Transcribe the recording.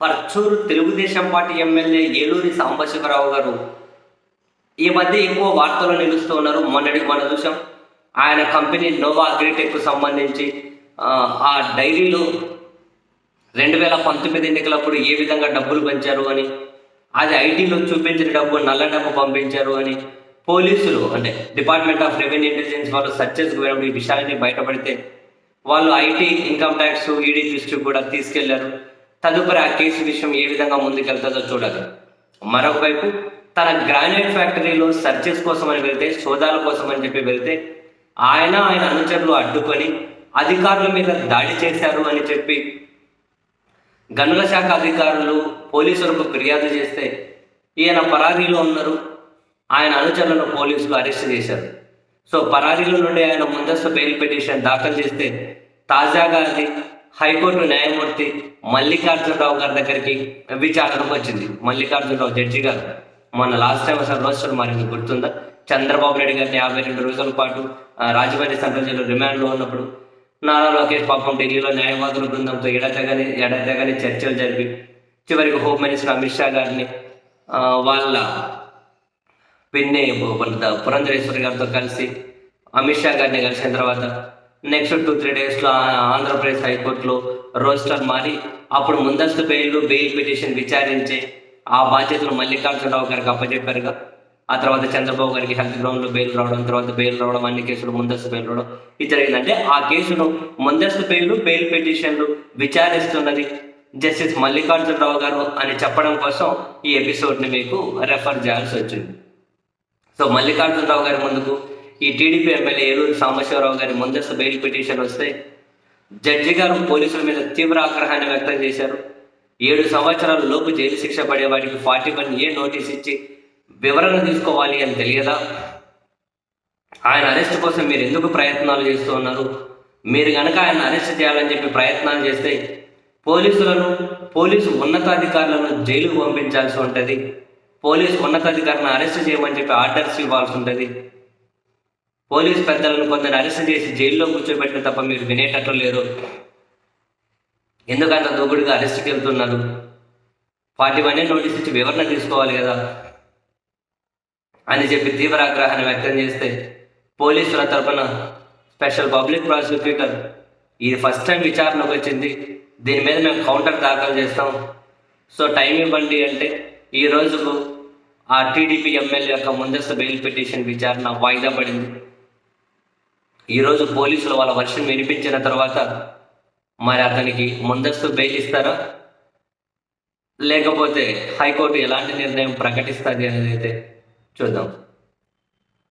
Parchur Telugu Desam party MLA Eluri Sambasiva Rao గారు ఈ మధ్య ఎక్కువ వార్తలు నిలుస్తూ ఉన్నారు. మొన్నటి మనం చూసాం. ఆయన కంపెనీ నోవా అగ్రిటెక్ సంబంధించి ఆ, డైరీలో రెండు వేల పంతొమ్మిది ఎన్నికలప్పుడు ఏ విధంగా డబ్బులు పంచారు అని అది ఐటీలో చూపించిన డబ్బు నల్ల డబ్బు పంపించారు అని పోలీసులు అంటే డిపార్ట్మెంట్ ఆఫ్ రెవెన్యూ ఇంటెలిజెన్స్ వాళ్ళు సర్చెస్కి ఈ విషయాన్ని బయటపడితే వాళ్ళు ఐటీ ఇన్కమ్ ట్యాక్స్ ఈడీ దృష్టికి కూడా తీసుకెళ్ళారు. తదుపరి ఆ కేసు విషయం ఏ విధంగా ముందుకెళ్తుందో చూడాలి. మరొక వైపు తన గ్రానైట్ ఫ్యాక్టరీలో సర్చెస్ కోసం అని వెళ్తే సోదాల కోసం అని చెప్పి వెళ్తే ఆయన ఆయన అనుచరులు అడ్డుకొని అధికారుల మీద దాడి చేశారు అని చెప్పి గనుల శాఖ అధికారులు పోలీసులకు ఫిర్యాదు చేస్తే ఈయన పరారీలో ఉన్నారు. ఆయన అనుచరులను పోలీసులు అరెస్ట్ చేశారు. సో పరారీలో నుండి ఆయన ముందస్తు బెయిల్ పిటిషన్ దాఖలు చేస్తే తాజాగా అది హైకోర్టు న్యాయమూర్తి మల్లికార్జునరావు గారి దగ్గరికి విచారణకు వచ్చింది. మల్లికార్జునరావు జడ్జి గారు మొన్న లాస్ట్ టైం అసలు రోజు మరి గుర్తుందా? చంద్రబాబు నాయుడు గారిని యాభై రెండు రోజుల పాటు రాజమండ్రి సెంట్రల్ జైలు రిమాండ్లో ఉన్నప్పుడు నారా లోకేష్ పాపం ఢిల్లీలో న్యాయవాదుల బృందంతో ఎడతెగని ఎడతెగని చర్చలు జరిపి చివరికి హోమ్ మినిస్టర్ అమిత్ షా గారిని వాళ్ళ పిన్ని పురంధరేశ్వరి గారితో కలిసి అమిత్ షా గారిని కలిసిన తర్వాత నెక్స్ట్ టూ త్రీ డేస్లో ఆంధ్రప్రదేశ్ హైకోర్టులో రోస్టర్ మారి అప్పుడు ముందస్తు బెయిల్ బెయిల్ పిటిషన్ విచారించి ఆ బాధ్యతలు మల్లికార్జునరావు గారికి అప్పచెప్పారుగా ఆ తర్వాత చంద్రబాబు గారికి హెల్త్ గ్రౌండ్లో బెయిల్ రావడం తర్వాత బెయిల్ రావడం అన్ని కేసులు ముందస్తు బెయిల్ రావడం ఇది జరిగిందంటే ఆ కేసును ముందస్తు బెయిల్ బెయిల్ పిటిషన్లు విచారిస్తున్నది జస్టిస్ మల్లికార్జునరావు గారు అని చెప్పడం కోసం ఈ ఎపిసోడ్ని మీకు రెఫర్ చేయాల్సి వచ్చింది. సో మల్లికార్జునరావు గారి ముందుకు ఈ టీడీపీ ఎమ్మెల్యే ఏలూరు సాంబశివరావు గారి ముందస్తు బెయిల్ పిటిషన్ వస్తే జడ్జి గారు పోలీసుల మీద తీవ్ర ఆగ్రహాన్ని వ్యక్తం చేశారు. ఏడు సంవత్సరాల లోపు జైలు శిక్ష పడే వారికి ఫార్టీ వన్ ఏ నోటీస్ ఇచ్చి వివరణ తీసుకోవాలి అని తెలియదా? ఆయన అరెస్ట్ కోసం మీరు ఎందుకు ప్రయత్నాలు చేస్తూ ఉన్నారు? మీరు కనుక ఆయన అరెస్ట్ చేయాలని చెప్పి ప్రయత్నాలు చేస్తే పోలీసులను పోలీసు ఉన్నతాధికారులను జైలుకు పంపించాల్సి ఉంటుంది. పోలీసు ఉన్నతాధికారులను అరెస్ట్ చేయమని చెప్పి ఆర్డర్స్ ఇవ్వాల్సి ఉంటుంది. పోలీసు పెద్దలను కొందరు అరెస్ట్ చేసి జైల్లో కూర్చోబెట్టిన తప్ప మీరు వినేటట్లు లేరు. ఎందుకంత దూకుడుగా అరెస్ట్కి వెళ్తున్నారు? వాటి వన్నీ నోటీస్ ఇచ్చి వివరణ తీసుకోవాలి కదా? అని చెప్పి తీవ్ర ఆగ్రహాన్ని వ్యక్తం చేస్తే పోలీసుల తరపున స్పెషల్ పబ్లిక్ ప్రాసిక్యూటర్ ఇది ఫస్ట్ టైం విచారణకు వచ్చింది. దీని మీద మేము కౌంటర్ దాఖలు చేస్తాం. సో టైం ఇవ్వండి అంటే ఈ రోజుకు ఆ టీడీపీ ఎమ్మెల్యే యొక్క ముందస్తు బెయిల్ పిటిషన్ విచారణ వాయిదా పడింది. ఈరోజు పోలీసులు వాళ్ళ వర్షం వినిపించిన తర్వాత మరి అతనికి ముందస్తు బెయిల్ ఇస్తారా? లేకపోతే హైకోర్టు ఎలాంటి నిర్ణయం ప్రకటిస్తుంది అనేది అయితే చూద్దాం.